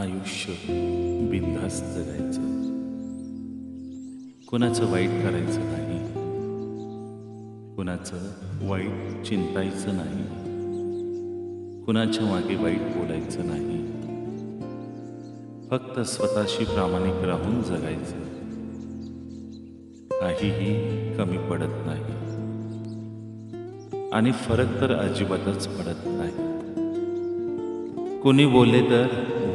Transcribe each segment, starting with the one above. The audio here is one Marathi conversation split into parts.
आयुष्य बिनधास्त जगायचं कुणाचं वाईट करायचं नाही. कुणाचं वाईट चिंतायचं नाही. कुणाच्या मागे वाईट बोलायचं नाही. फक्त स्वतःशी प्रामाणिक राहून जगायचं. काहीही कमी पडत नाही. आणि फरक तर अजिबातच पडत नाही. कोणी बोलले तर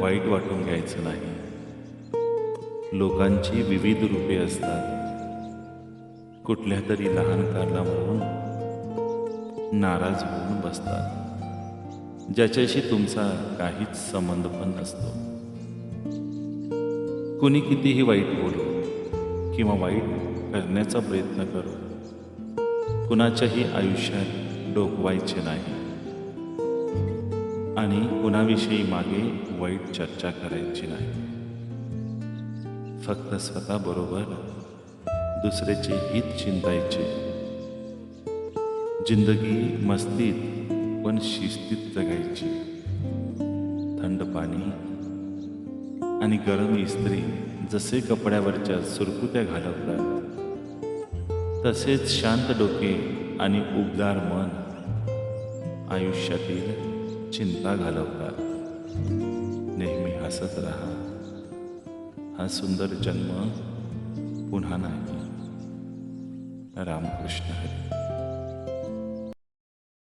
वाईट वाटून घ्यायचं नाही. लोकांची विविध रूपे असतात. कुठल्या तरी लहान कारणावरून नाराज होऊन बसतात. ज्याच्याशी तुमचा काहीच संबंध पण नसतो. कुणी कितीही वाईट बोलू किंवा वाईट करण्याचा प्रयत्न करू कुणाच्याही आयुष्यात डोकवायचे नाही. आणि कुणाविषयी मागे वाईट चर्चा करायची नाही. फक्त स्वतःबरोबर दुसऱ्याचे हित चिंतायचे. जिंदगी मस्तीत पण शिस्तीत जगायची. थंड पाणी आणि गरम इस्त्री जसे कपड्यावरच्या सुरकुत्या घालवतात तसेच शांत डोके आणि उबदार मन आयुष्यातील चिंता घालवतात नेहमी हसत राहा. हा सुंदर जन्म पुन्हा नाही. रामकृष्ण हरी.